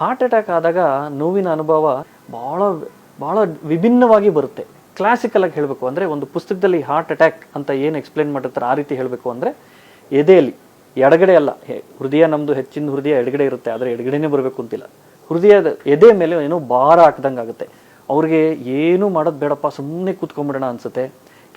Heart attack ಆದಾಗ ನೋವಿನ ಅನುಭವ ಭಾಳ ಭಾಳ ವಿಭಿನ್ನವಾಗಿ ಬರುತ್ತೆ. ಕ್ಲಾಸಿಕಲ್ ಆಗಿ ಹೇಳಬೇಕು ಅಂದರೆ ಒಂದು ಪುಸ್ತಕದಲ್ಲಿ ಹಾರ್ಟ್ ಅಟ್ಯಾಕ್ ಅಂತ ಏನು ಎಕ್ಸ್ಪ್ಲೇನ್ ಮಾಡಿರ್ತಾರೆ ಆ ರೀತಿ ಹೇಳಬೇಕು ಅಂದರೆ ಎದೆಯಲ್ಲಿ, ಎಡಗಡೆ ಅಲ್ಲ ಹೃದಯ ನಮ್ಮದು ಹೆಚ್ಚಿನ ಹೃದಯ ಎಡಗಡೆ ಇರುತ್ತೆ, ಆದರೆ ಎಡಗಡೆನೇ ಬರಬೇಕು ಅಂತಿಲ್ಲ. ಹೃದಯದ, ಎದೆ ಮೇಲೆ ಏನೋ ಭಾರ ಹಾಕ್ದಂಗೆ ಆಗುತ್ತೆ. ಅವ್ರಿಗೆ ಏನು ಮಾಡೋದು ಬೇಡಪ್ಪ ಸುಮ್ಮನೆ ಕೂತ್ಕೊಂಡ್ಬಿಡೋಣ ಅನ್ಸುತ್ತೆ.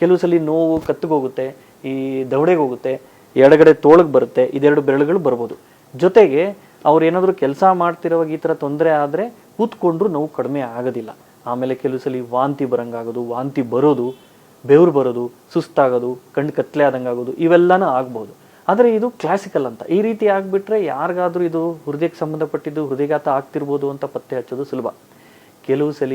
ಕೆಲವು ಸಲ ನೋವು ಕತ್ತಿಗೋಗುತ್ತೆ ಈ ದವಡೆಗೆ ಹೋಗುತ್ತೆ, ಎಡಗಡೆ ತೋಳಗೆ ಬರುತ್ತೆ, ಇದೆರಡು ಬೆರಳುಗಳು ಬರ್ಬೋದು. ಜೊತೆಗೆ ಅವ್ರು ಏನಾದರೂ ಕೆಲಸ ಮಾಡ್ತಿರೋವಾಗ ಈ ಥರ ತೊಂದರೆ ಆದರೆ ಕೂತ್ಕೊಂಡ್ರೂ ನೋವು ಕಡಿಮೆ ಆಗೋದಿಲ್ಲ. ಆಮೇಲೆ ಕೆಲವು ಸಲ ವಾಂತಿ ಬರೋಂಗಾಗೋದು, ವಾಂತಿ ಬರೋದು, ಬೆವ್ರು ಬರೋದು, ಸುಸ್ತಾಗೋದು, ಕಣ್ಣು ಕತ್ಲೆ ಆದಂಗೆ ಆಗೋದು ಇವೆಲ್ಲನೂ ಆಗ್ಬೋದು. ಆದರೆ ಇದು ಕ್ಲಾಸಿಕಲ್ ಅಂತ. ಈ ರೀತಿ ಆಗಿಬಿಟ್ರೆ ಯಾರಿಗಾದರೂ ಇದು ಹೃದಯಕ್ಕೆ ಸಂಬಂಧಪಟ್ಟಿದ್ದು ಹೃದಯಘಾತ ಆಗ್ತಿರ್ಬೋದು ಅಂತ ಪತ್ತೆ ಹಚ್ಚೋದು ಸುಲಭ. ಕೆಲವು ಸಲ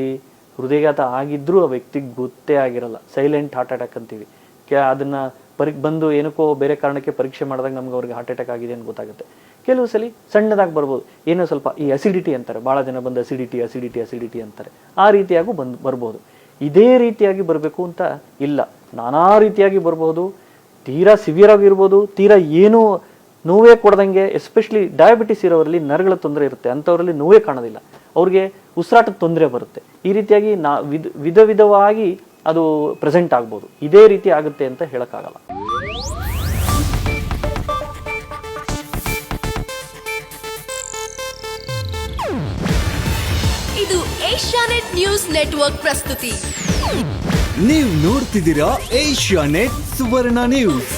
ಹೃದಯಘಾತ ಆಗಿದ್ರೂ ಆ ವ್ಯಕ್ತಿಗೆ ಗೊತ್ತೇ ಆಗಿರಲ್ಲ. ಸೈಲೆಂಟ್ ಹಾರ್ಟ್ ಅಟ್ಯಾಕ್ ಅಂತೀವಿ. ಅದನ್ನ ಪರಿ, ಬಂದು ಏನಕ್ಕೋ ಬೇರೆ ಕಾರಣಕ್ಕೆ ಪರೀಕ್ಷೆ ಮಾಡಿದಾಗ ನಮ್ಗೆ ಅವ್ರಿಗೆ ಹಾರ್ಟ್ ಅಟ್ಯಾಕ್ ಆಗಿದೆ ಅಂತ ಗೊತ್ತಾಗುತ್ತೆ. ಕೆಲವು ಸಲ ಸಣ್ಣದಾಗಿ ಬರ್ಬೋದು. ಏನೋ ಸ್ವಲ್ಪ ಈ ಅಸಿಡಿಟಿ ಅಂತಾರೆ. ಭಾಳ ಜನ ಬಂದು ಅಸಿಡಿಟಿ ಅಸಿಡಿಟಿ ಅಸಿಡಿಟಿ ಅಂತಾರೆ. ಆ ರೀತಿಯಾಗೂ ಬಂದು, ಬರ್ಬೋದು. ಇದೇ ರೀತಿಯಾಗಿ ಬರಬೇಕು ಅಂತ ಇಲ್ಲ. ನಾನಾ ರೀತಿಯಾಗಿ ಬರ್ಬೋದು. ತೀರಾ ಸಿವಿಯರ್ ಆಗಿರ್ಬೋದು. ತೀರಾ ಏನೂ ನೋವೇ ಕೊಡ್ದಂಗೆ ಎಸ್ಪೆಷಲಿ ಡಯಾಬಿಟಿಸ್ ಇರೋರಲ್ಲಿ ನರಗಳ ತೊಂದರೆ ಇರುತ್ತೆ. ಅಂಥವರಲ್ಲಿ ನೋವೇ ಕಾಣೋದಿಲ್ಲ. ಅವ್ರಿಗೆ ಉಸಿರಾಟದ ತೊಂದರೆ ಬರುತ್ತೆ. ಈ ರೀತಿಯಾಗಿ ನಾ, ವಿಧ ವಿಧ ವಿಧವಾಗಿ ಅದು ಪ್ರೆಸೆಂಟ್ ಆಗ್ಬೋದು. ಇದೇ ರೀತಿ ಆಗುತ್ತೆ ಅಂತ ಹೇಳೋಕ್ಕಾಗಲ್ಲ. ಇದು ಏಷ್ಯಾನೆಟ್ ನ್ಯೂಸ್ ನೆಟ್ವರ್ಕ್ ಪ್ರಸ್ತುತಿ. ನೀವು ನೋಡ್ತಿದ್ದೀರಾ ಏಷ್ಯಾ ನೆಟ್ ಸುವರ್ಣ ನ್ಯೂಸ್.